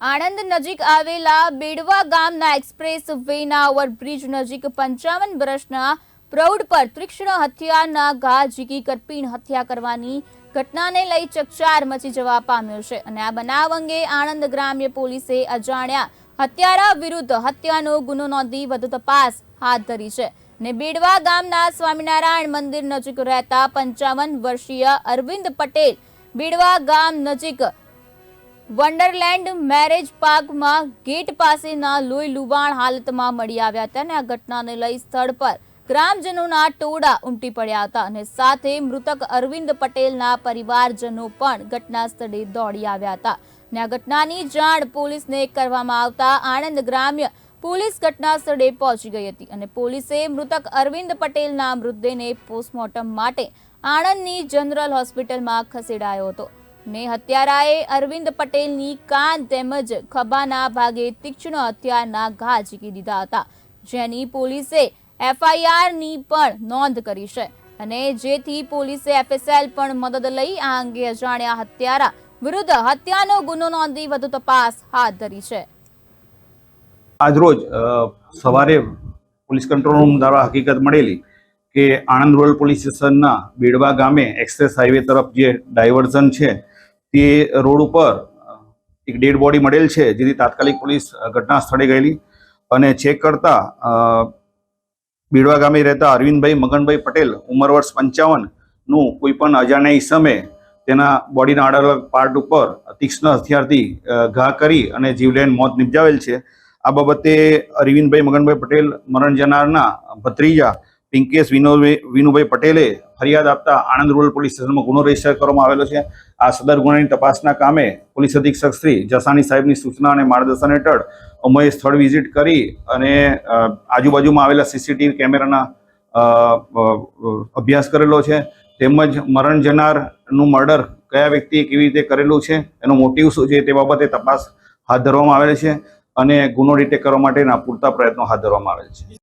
આણંદ નજીક આવેલા બેડવા ગામના એક્સપ્રેસ વેના ઓવરબ્રિજ નજીક પંચાવન વર્ષના પ્રૌઢ પર તીક્ષ્ણ હથિયારના ઘા ઝીકી કરપીણ હત્યા કરવાની ઘટનાને લઈ ચકચાર મચી જવા પામ્યો છે અને આ બનાવ અંગે આણંદ ગ્રામ્ય પોલીસે અજાણ્યા હત્યારા વિરુદ્ધ હત્યાનો ગુનો નોંધી વધુ તપાસ હાથ ધરી છે ને બેડવા ગામના સ્વામિનારાયણ મંદિર નજીક રહેતા પંચાવન વર્ષીય અરવિંદ પટેલ બેડવા ગામ નજીક વન્ડરલેન્ડ મેરેજ પાર્કમાં ગેટ પાસેના લોહી લુબાણ હાલતમાં મળી આવ્યા હતા અને આ ઘટનાને લઈ સ્થળ પર ગ્રામજનોના ટોળા ઉમટી પડ્યા હતા અને સાથે મૃતક અરવિંદ પટેલના પરિવારજનો પણ ઘટના સ્થળે દોડી આવ્યા હતા. અને આ ઘટનાની જાણ પોલીસને કરવામાં આવતા આણંદ ગ્રામ્ય પોલીસ ઘટના સ્થળે પહોંચી ગઈ હતી અને પોલીસે મૃતક અરવિંદ પટેલના મૃતદેહને પોસ્ટમોર્ટમ માટે આણંદની જનરલ હોસ્પિટલમાં ખસેડાયો હતો. ને હત્યારાએ અરવિંદ પટેલની કાન તેમજ ખભાના ભાગે તીક્ષ્ણ હથિયારના ઘા ઝીકી દીધા હતા, જેની પોલીસે એફઆઈઆરની પણ નોંધ કરી છે. અને જેથી પોલીસે એફએસએલ પણ મદદ લઈ આ અંગે અજાણ્યા હત્યારા વિરુદ્ધ હત્યાનો ગુનો નોંધી વધુ તપાસ હાથ ધરી છે. આજરોજ સવારે પોલીસ કંટ્રોલ રૂમ દ્વારા હકીકત મળેલી કે આણંદ રૂરલ પોલીસ સ્ટેશનના બેડવા ગામે એક્સપ્રેસ હાઈવે તરફ જે ડાયવર્ઝન છે તે રોડ ઉપર એક ડેડ બોડી મળેલ છે જેથી તાત્કાલિક પોલીસ ઘટના સ્થળે ગયેલી અને ચેક કરતા બીડવા ગામે રહેતા અરવિંદભાઈ મગનભાઈ પટેલ, ઉંમર વર્ષ પંચાવનનું કોઈ પણ અજાણ્યા ઈસમે તેના બોડીના અલગ અલગ પાર્ટ ઉપર તીક્ષ્ણ હથિયારથી ઘા કરી અને જીવલેણ મોત નિપજાવેલ છે. આ બાબતે અરવિંદભાઈ મગનભાઈ પટેલ મરણ જનારના ભત્રીજા પિંકેશ વિનોભાઈ વિનુભાઈ પટેલે ફરિયાદ આપતા આણંદ રૂરલ પોલીસ સ્ટેશનમાં ગુનો રજિસ્ટર કરવામાં આવેલો છે. આ સદર ગુનાની તપાસના કામે પોલીસ અધિક્ષક શ્રી જસાણી સાહેબની સૂચના અને માર્ગદર્શન હેઠળ અમે સ્થળ વિઝિટ કરી અને આજુબાજુમાં આવેલા સીસીટીવી કેમેરાના અભ્યાસ કરેલો છે. તેમજ મરણ જનારનું મર્ડર કયા વ્યક્તિએ કેવી રીતે કરેલું છે, એનો મોટિવ શું છે તે બાબતે તપાસ હાથ ધરવામાં આવેલ છે અને ગુનો ડિટેક્ટ કરવા માટેના પૂરતા પ્રયત્નો હાથ ધરવામાં આવેલ છે.